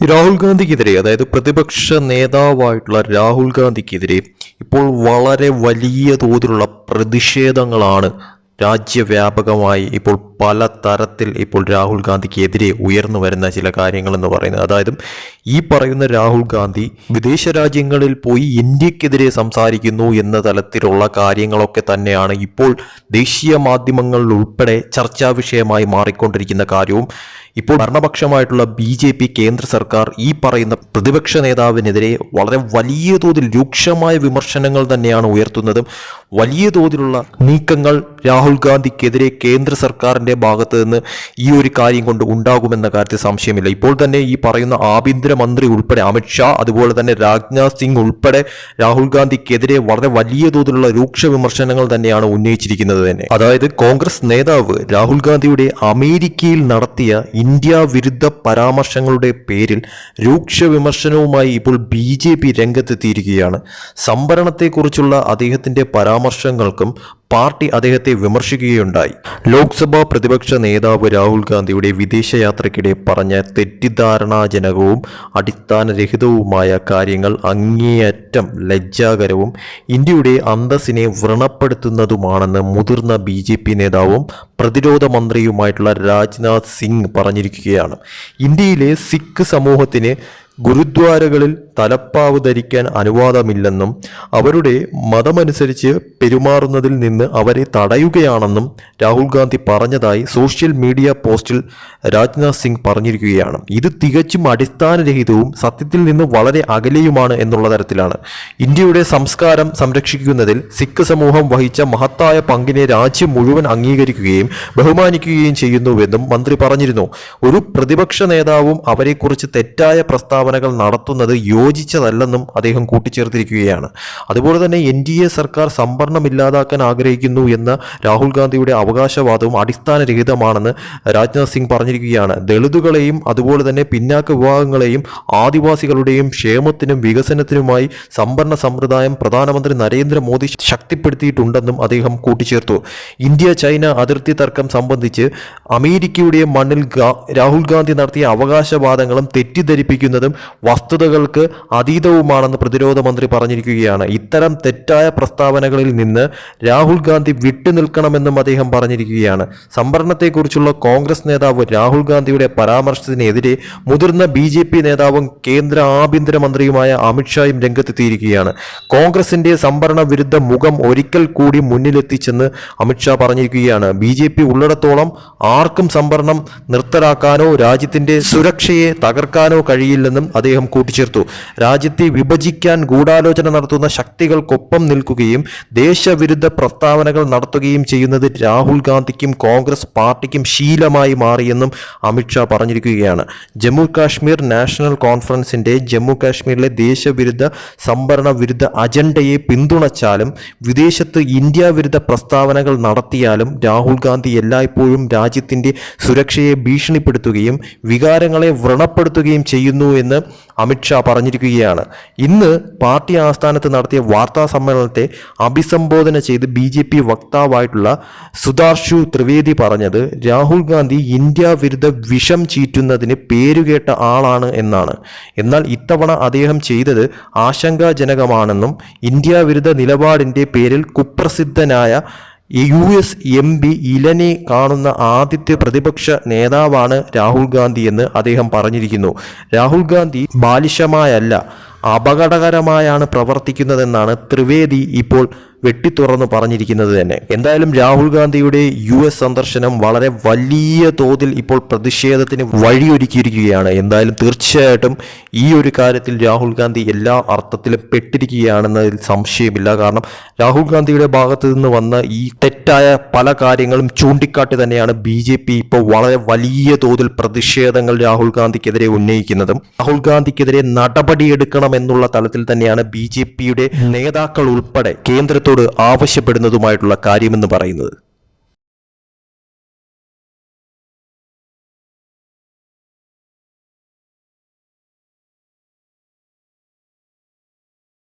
രാഹുൽ ഗാന്ധിക്കെതിരെ അതായത് പ്രതിപക്ഷ നേതാവായിട്ടുള്ള രാഹുൽ ഗാന്ധിക്കെതിരെ ഇപ്പോൾ വളരെ വലിയ തോതിലുള്ള പ്രതിഷേധങ്ങളാണ് രാജ്യവ്യാപകമായി ഇപ്പോൾ പല തരത്തിൽ ഇപ്പോൾ രാഹുൽ ഗാന്ധിക്കെതിരെ ഉയർന്നു വരുന്ന ചില കാര്യങ്ങൾ എന്ന് പറയുന്നത്. അതായത് ഈ പറയുന്ന രാഹുൽ ഗാന്ധി വിദേശ രാജ്യങ്ങളിൽ പോയി ഇന്ത്യക്കെതിരെ സംസാരിക്കുന്നു എന്ന തലത്തിലുള്ള കാര്യങ്ങളൊക്കെ തന്നെയാണ് ഇപ്പോൾ ദേശീയ മാധ്യമങ്ങളിൽ ഉൾപ്പെടെ ചർച്ചാ വിഷയമായി മാറിക്കൊണ്ടിരിക്കുന്ന കാര്യവും ഇപ്പോൾ ഭരണപക്ഷമായിട്ടുള്ള ബി ജെ പി കേന്ദ്ര സർക്കാർ ഈ പറയുന്ന പ്രതിപക്ഷ നേതാവിനെതിരെ വളരെ വലിയ തോതിൽ രൂക്ഷമായ വിമർശനങ്ങൾ തന്നെയാണ് ഉയർത്തുന്നതും വലിയ തോതിലുള്ള നീക്കങ്ങൾ രാഹുൽ ഗാന്ധിക്കെതിരെ കേന്ദ്ര സർക്കാരിന്റെ ഭാഗത്ത് നിന്ന് ഈ ഒരു കാര്യം കൊണ്ട് ഉണ്ടാകുമെന്ന കാര്യത്തിൽ സംശയമില്ല. ഇപ്പോൾ തന്നെ ഈ പറയുന്ന ആഭ്യന്തരമന്ത്രി ഉൾപ്പെടെ അമിത്ഷാ അതുപോലെ തന്നെ രാജ്നാഥ് സിംഗ് ഉൾപ്പെടെ രാഹുൽ ഗാന്ധിക്കെതിരെ വളരെ വലിയ തോതിലുള്ള രൂക്ഷ വിമർശനങ്ങൾ തന്നെയാണ് ഉന്നയിച്ചിരിക്കുന്നത് തന്നെ. അതായത് കോൺഗ്രസ് നേതാവ് രാഹുൽ ഗാന്ധിയുടെ അമേരിക്കയിൽ നടത്തിയ ഇന്ത്യ വിരുദ്ധ പരാമർശങ്ങളുടെ പേരിൽ രൂക്ഷ വിമർശനവുമായി ഇപ്പോൾ ബി ജെ പി രംഗത്തെത്തിയിരിക്കുകയാണ്. സംഭരണത്തെക്കുറിച്ചുള്ള അദ്ദേഹത്തിന്റെ പരാമർശങ്ങൾക്കും പാർട്ടി അദ്ദേഹത്തെ വിമർശിക്കുകയുണ്ടായി. ലോക്സഭാ പ്രതിപക്ഷ നേതാവ് രാഹുൽ ഗാന്ധിയുടെ വിദേശയാത്രയ്ക്കിടെ പറഞ്ഞ തെറ്റിദ്ധാരണാജനകവും അടിസ്ഥാനരഹിതവുമായ കാര്യങ്ങൾ അങ്ങേയറ്റം ലജ്ജാകരവും ഇന്ത്യയുടെ അന്തസ്സിനെ വ്രണപ്പെടുത്തുന്നതുമാണെന്ന് മുതിർന്ന ബി ജെ പി നേതാവും പ്രതിരോധ മന്ത്രിയുമായിട്ടുള്ള രാജ്നാഥ് സിംഗ് പറഞ്ഞിരിക്കുകയാണ്. ഇന്ത്യയിലെ സിഖ് സമൂഹത്തിന് ഗുരുദ്വാരകളിൽ തലപ്പാവ് ധരിക്കാൻ അനുവാദമില്ലെന്നും അവരുടെ മതമനുസരിച്ച് പെരുമാറുന്നതിൽ നിന്ന് അവരെ തടയുകയാണെന്നും രാഹുൽ ഗാന്ധി പറഞ്ഞതായി സോഷ്യൽ മീഡിയ പോസ്റ്റിൽ രാജ്നാഥ് സിംഗ് പറഞ്ഞിരിക്കുകയാണ്. ഇത് തികച്ചും അടിസ്ഥാനരഹിതവും സത്യത്തിൽ നിന്ന് വളരെ അകലെയുമാണ് എന്നുള്ള തരത്തിലാണ്. ഇന്ത്യയുടെ സംസ്കാരം സംരക്ഷിക്കുന്നതിൽ സിഖ് സമൂഹം വഹിച്ച മഹത്തായ പങ്കിനെ രാജ്യം മുഴുവൻ അംഗീകരിക്കുകയും ബഹുമാനിക്കുകയും ചെയ്യുന്നുവെന്നും മന്ത്രി പറഞ്ഞിരുന്നു. ഒരു പ്രതിപക്ഷ നേതാവും അവരെക്കുറിച്ച് തെറ്റായ പ്രസ്താവനകൾ നടത്തുന്നത് യോജിച്ചതല്ലെന്നും അദ്ദേഹം കൂട്ടിച്ചേർത്തിരിക്കുകയാണ്. അതുപോലെ തന്നെ എൻ ഡി എ സർക്കാർ സംവരണം ഇല്ലാതാക്കാൻ ആഗ്രഹിക്കുന്നു എന്ന രാഹുൽ ഗാന്ധിയുടെ അവകാശവാദവും അടിസ്ഥാനരഹിതമാണെന്ന് രാജ്നാഥ് സിംഗ് പറഞ്ഞിരിക്കുകയാണ്. ദളിതുകളെയും അതുപോലെ തന്നെ പിന്നാക്ക വിഭാഗങ്ങളെയും ആദിവാസികളുടെയും ക്ഷേമത്തിനും വികസനത്തിനുമായി സംവരണ സമ്പ്രദായം പ്രധാനമന്ത്രി നരേന്ദ്രമോദി ശക്തിപ്പെടുത്തിയിട്ടുണ്ടെന്നും അദ്ദേഹം കൂട്ടിച്ചേർത്തു. ഇന്ത്യ ചൈന അതിർത്തി തർക്കം സംബന്ധിച്ച് അമേരിക്കയുടെ മണ്ണിൽ രാഹുൽ ഗാന്ധി നടത്തിയ അവകാശവാദങ്ങളും തെറ്റിദ്ധരിപ്പിക്കുന്നതും വസ്തുതകൾക്ക് അതീതവുമാണെന്ന് പ്രതിരോധ മന്ത്രി പറഞ്ഞിരിക്കുകയാണ്. ഇത്തരം തെറ്റായ പ്രസ്താവനകളിൽ നിന്ന് രാഹുൽ ഗാന്ധി വിട്ടുനിൽക്കണമെന്നും അദ്ദേഹം പറഞ്ഞിരിക്കുകയാണ്. സംവരണത്തെക്കുറിച്ചുള്ള കോൺഗ്രസ് നേതാവ് രാഹുൽ ഗാന്ധിയുടെ പരാമർശത്തിനെതിരെ മുതിർന്ന ബി ജെ പി നേതാവും കേന്ദ്ര ആഭ്യന്തരമന്ത്രിയുമായ അമിത്ഷായും രംഗത്തെത്തിയിരിക്കുകയാണ്. കോൺഗ്രസിന്റെ സംവരണ വിരുദ്ധ മുഖം ഒരിക്കൽ കൂടി മുന്നിലെത്തിച്ചെന്ന് അമിത്ഷാ പറഞ്ഞിരിക്കുകയാണ്. ബി ജെ പി ഉള്ളിടത്തോളം ആർക്കും സംവരണം നിർത്തലാക്കാനോ രാജ്യത്തിന്റെ സുരക്ഷയെ തകർക്കാനോ കഴിയില്ലെന്നും അദ്ദേഹം കൂട്ടിച്ചേർത്തു. രാജ്യത്തെ വിഭജിക്കാൻ ഗൂഢാലോചന നടത്തുന്ന ശക്തികൾക്കൊപ്പം നിൽക്കുകയും ദേശവിരുദ്ധ പ്രസ്താവനകൾ നടത്തുകയും ചെയ്യുന്നത് രാഹുൽ ഗാന്ധിക്കും കോൺഗ്രസ് പാർട്ടിക്കും ശീലമായി മാറിയെന്നും അമിത്ഷാ പറഞ്ഞിരിക്കുകയാണ്. ജമ്മു കാശ്മീർ നാഷണൽ കോൺഫറൻസിന്റെ ജമ്മു കാശ്മീരിലെ ദേശവിരുദ്ധ സംവരണ വിരുദ്ധ അജണ്ടയെ പിന്തുണച്ചാലും വിദേശത്ത് ഇന്ത്യ വിരുദ്ധ പ്രസ്താവനകൾ നടത്തിയാലും രാഹുൽ ഗാന്ധി എല്ലായ്പ്പോഴും രാജ്യത്തിന്റെ സുരക്ഷയെ ഭീഷണിപ്പെടുത്തുകയും വികാരങ്ങളെ വ്രണപ്പെടുത്തുകയും ചെയ്യുന്നു എന്ന് അമിത്ഷാ പറഞ്ഞിരിക്കുകയാണ്. ഇന്ന് പാർട്ടി ആസ്ഥാനത്ത് നടത്തിയ വാർത്താ സമ്മേളനത്തെ അഭിസംബോധന ചെയ്ത് ബി ജെ പി വക്താവായിട്ടുള്ള സുധാർഷു ത്രിവേദി പറഞ്ഞത് രാഹുൽ ഗാന്ധി ഇന്ത്യ വിരുദ്ധ വിഷം ചീറ്റുന്നതിന് പേരുകേട്ട ആളാണ് എന്നാണ്. എന്നാൽ ഇത്തവണ അദ്ദേഹം ചെയ്തത് ആശങ്കാജനകമാണെന്നും ഇന്ത്യ വിരുദ്ധ നിലപാടിന്റെ പേരിൽ കുപ്രസിദ്ധനായ യു എസ് എം പി ഇലനെ കാണുന്ന ആദ്യത്തെ പ്രതിപക്ഷ നേതാവാണ് രാഹുൽ ഗാന്ധി എന്ന് അദ്ദേഹം പറഞ്ഞിരിക്കുന്നു. രാഹുൽ ഗാന്ധി ബാലിശമായല്ല അപകടകരമായാണ് പ്രവർത്തിക്കുന്നതെന്നാണ് ത്രിവേദി ഇപ്പോൾ വെട്ടിത്തുറന്ന് പറഞ്ഞിരിക്കുന്നത് തന്നെ. എന്തായാലും രാഹുൽ ഗാന്ധിയുടെ യു എസ് സന്ദർശനം വളരെ വലിയ തോതിൽ ഇപ്പോൾ പ്രതിഷേധത്തിന് വഴിയൊരുക്കിയിരിക്കുകയാണ്. എന്തായാലും തീർച്ചയായിട്ടും ഈ ഒരു കാര്യത്തിൽ രാഹുൽ ഗാന്ധി എല്ലാ അർത്ഥത്തിലും പെട്ടിരിക്കുകയാണെന്നതിൽ സംശയമില്ല. കാരണം രാഹുൽ ഗാന്ധിയുടെ ഭാഗത്ത് നിന്ന് വന്ന ഈ തെറ്റായ പല കാര്യങ്ങളും ചൂണ്ടിക്കാട്ടി തന്നെയാണ് ബി ജെ പി ഇപ്പോൾ വളരെ വലിയ തോതിൽ പ്രതിഷേധങ്ങൾ രാഹുൽ ഗാന്ധിക്കെതിരെ ഉന്നയിക്കുന്നതും. രാഹുൽ ഗാന്ധിക്കെതിരെ നടപടിയെടുക്കണം എന്നുള്ള തലത്തിൽ തന്നെയാണ് ബി ജെ പിയുടെ നേതാക്കൾ ഉൾപ്പെടെ കേന്ദ്രത്തോട് ആവശ്യപ്പെടുന്നതുമായിട്ടുള്ള കാര്യമെന്ന് പറയുന്നത്.